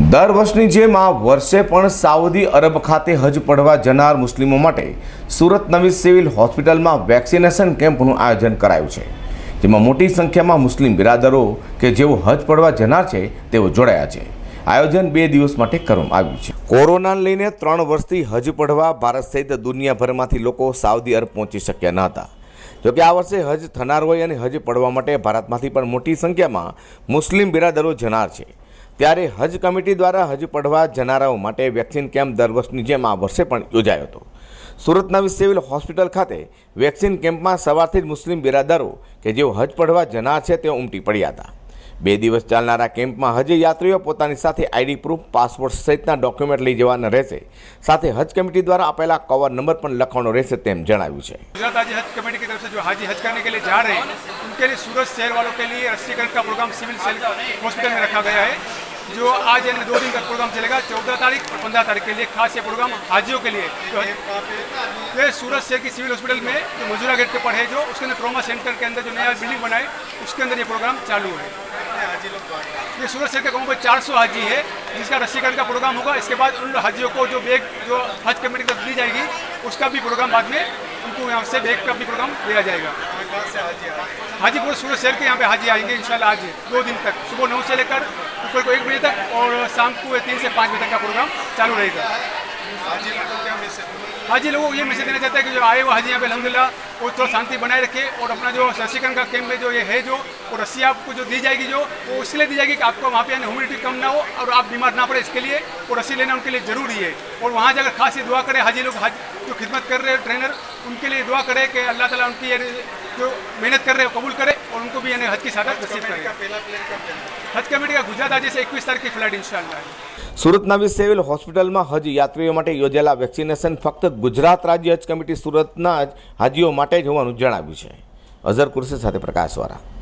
દર વર્ષની જેમ આ વર્ષે પણ સાઉદી અરબ ખાતે હજ પડવા જનાર મુસ્લિમો માટે સુરત નવી સિવિલ હોસ્પિટલમાં વેક્સિનેશન કેમ્પનું આયોજન કરાયું છે, જેમાં મોટી સંખ્યામાં મુસ્લિમ બિરાદરો કે જેઓ હજ પડવા જનાર છે, તેઓ જોડાયા છે. આયોજન બે દિવસ માટે કરવામાં આવ્યું છે. કોરોનાને લઈને ત્રણ વર્ષથી હજ પડવા ભારત સહિત દુનિયાભરમાંથી લોકો સાઉદી અરબ પહોંચી શક્યા ન હતા. જોકે આ વર્ષે હજ થનાર હોય અને હજ પડવા માટે ભારતમાંથી પણ મોટી સંખ્યામાં મુસ્લિમ બિરાદરો જનાર છે. ત્યારે હજ કમિટી દ્વારા હજ પડવા જનારાઓ માટે વેક્સિન કેમ્પ દર વર્ષની જેમ આ વર્ષે પણ યોજાયો હતો સુરત નવી સિવિલ હોસ્પિટલ ખાતે વેક્સિન કેમ્પમાં સવારથી જ મુસ્લિમ બિરાદરો કે જેઓ હજ પડવા જનાર છે તેઓ ઉમટી પડ્યા હતા બે દિવસ ચાલનારા કેમ્પમાં હજ યાત્રીઓ પોતાની સાથે આઈડી પ્રૂફ પાસપોર્ટ સહિતના ડોક્યુમેન્ટ લઈ જવાના રહેશે સાથે હજ કમિટી દ્વારા આપેલા કવર નંબર પણ લખવાનો રહેશે તેમ જણાવ્યું છે गुजरात राज्य हज कमेटी की तरफ से जो हाजी हज करने के लिए जा रहे हैं उनके लिए सूरत शहर वालों के लिए रस्सीकरण का प्रोग्राम सिविल सेल हॉस्पिटल में रखा गया है जो आज दो दिन का प्रोग्राम चलेगा, चौदह तारीख और पंद्रह तारीख के लिए खास ये प्रोग्राम हाजियों के लिए। ये सूरत शहर की सिविल हॉस्पिटल में जो मजूरा गेट के पर है, जो उसके अंदर ट्रोमा सेंटर के अंदर जो नया बिल्डिंग बनाए, उसके अंदर ये प्रोग्राम चालू है। ये सूरत शहर के गाँव में 400 हाजी है, जिसका रस्सीकरण का प्रोग्राम होगा। इसके बाद उन हाजियों को जो बैग जो हज कमेटी की तरफ़ दी जाएगी, उसका भी प्रोग्राम बाद में उनको यहाँ से बैग का भी प्रोग्राम दिया जाएगा। हाजीपुर सूरत शहर के यहाँ पे हाजी आएँगे, इंशाल्लाह आज, दो दिन तक, सुबह नौ से लेकर दोपहर को एक बजे तक और शाम को तीन से पाँच बजे तक का प्रोग्राम चालू रहेगा। हाजी लोगों को ये मैसेज देना चाहता है कि जो आए हुए हाजी यहाँ पे अलहमदिल्ला वो थोड़ा शांति बनाए रखे और अपना जो रसीकरण का कैंप में जो ये है जो, वो रस्सी आपको जो दी जाएगी जो, वो इसलिए दी जाएगी कि आपको वहाँ पे यानी ह्यूमिडिटी कम ना हो और आप बीमार ना पड़े इसके लिए, वो रस्सी लेना उनके लिए ज़रूरी है। और वहाँ जाकर खास दुआ करें हाजी लोग जो खिदमत कर रहे हैं ट्रेनर, उनके लिए दुआ करें कि अल्लाह ताला उनकी जो मेहनत कर रहे हैं कबूल करे और उनको भी यानी हज की सादत नसीब करे हज कमेटी का गुजरात आज से इक्कीस तारीख की फ्लाइट इंशाल्लाह है સુરત નવી સિવિલ હોસ્પિટલમાં હજ યાત્રીઓ માટે યોજેલા વેક્સિનેશન ફક્ત ગુજરાત રાજ્ય હજ કમિટી સુરતના જ હાજીઓ માટે જ હોવાનું જણાવ્યું છે અઝર કુર્સી સાથે પ્રકાશવાળા